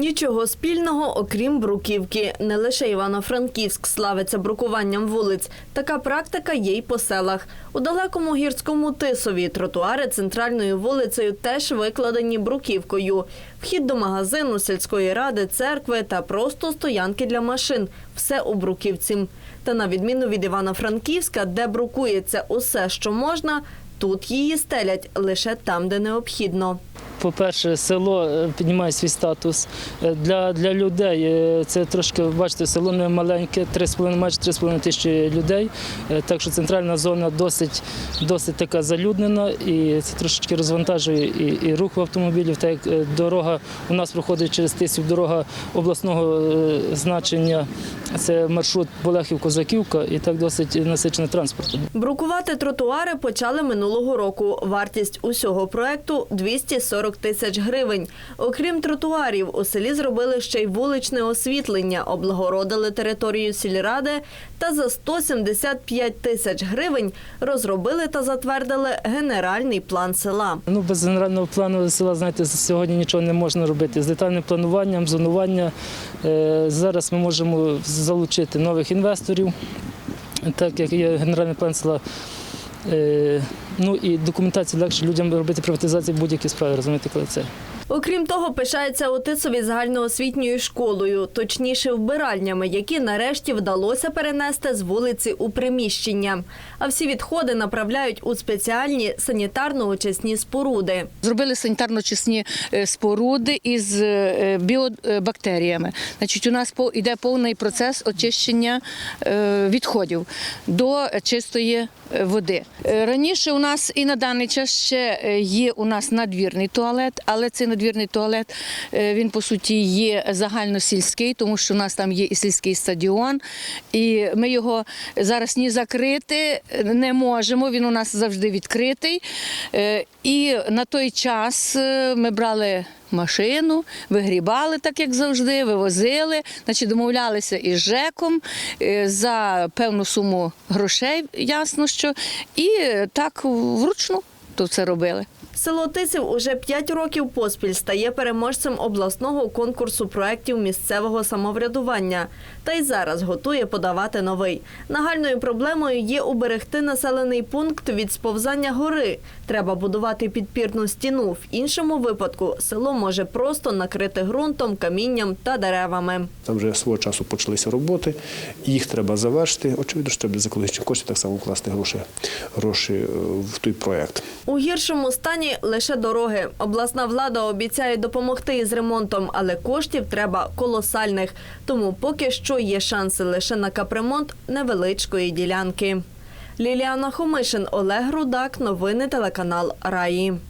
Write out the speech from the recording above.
Нічого спільного, окрім бруківки. Не лише Івано-Франківськ славиться брукуванням вулиць. Така практика є й по селах. У далекому гірському Тисові тротуари центральною вулицею теж викладені бруківкою. Вхід до магазину, сільської ради, церкви та просто стоянки для машин. Все у бруківці. Та на відміну від Івано-Франківська, де брукується усе, що можна, тут її стелять лише там, де необхідно. По-перше, село е, піднімає свій статус. Е, Для, для людей е, це трошки, бачите, село не маленьке, 3,5, майже 3,5 тисячі людей. Так що центральна зона досить, досить така залюднена і це трошечки розвантажує і, і рух автомобілів. Так як дорога у нас проходить через тисів дорога обласного значення. Це маршрут Болехів-Козаківка і так досить насичено транспортом. Брукувати тротуари почали минулого року. Вартість усього проекту 240 тисяч гривень. Окрім тротуарів, у селі зробили ще й вуличне освітлення, облагородили територію сільради та за 175 тисяч гривень розробили та затвердили генеральний план села. Ну, без генерального плану села, знаєте, сьогодні нічого не можна робити. З детальним плануванням, зонування. Е, Зараз ми можемо залучити нових інвесторів, так як є генеральний план села. Е, Ну і документація легше людям робити приватизацію будь-які справи, розумієте, коли це. Окрім того, пишається Отисові загальноосвітньою школою, точніше вбиральнями, які нарешті вдалося перенести з вулиці у приміщення. А всі відходи направляють у спеціальні санітарно-очисні споруди. Зробили санітарно-чисні е, споруди із е, біобактеріями. Значить, у нас йде повний процес очищення е, відходів до чистої е, води. Е, Раніше у нас і на даний час ще е, є у нас надвірний туалет, але цей надвірний туалет е, він по суті є загальносільський, тому що у нас там є і сільський стадіон, і ми його зараз ні закрити не можемо. Він у нас завжди відкритий. Е, І на той час е, ми брали машину, вигрібали, так як завжди, вивозили, значить, домовлялися із ЖЕКом за певну суму грошей, ясно що, і так вручну то це робили. Село Тисів уже 5 років поспіль стає переможцем обласного конкурсу проєктів місцевого самоврядування. Та й зараз готує подавати новий. Нагальною проблемою є уберегти населений пункт від сповзання гори. Треба будувати підпірну стіну. В іншому випадку село може просто накрити ґрунтом, камінням та деревами. Там вже свого часу почалися роботи, їх треба завершити. Очевидно, що треба за екологічні кошти так само вкласти гроші, гроші е, в той проєкт. У гіршому стані лише дороги. Обласна влада обіцяє допомогти із ремонтом, але коштів треба колосальних. Тому поки що є шанси лише на капремонт невеличкої ділянки. Ліліана Хомишин, Олег Рудак. Новини телеканал Раї.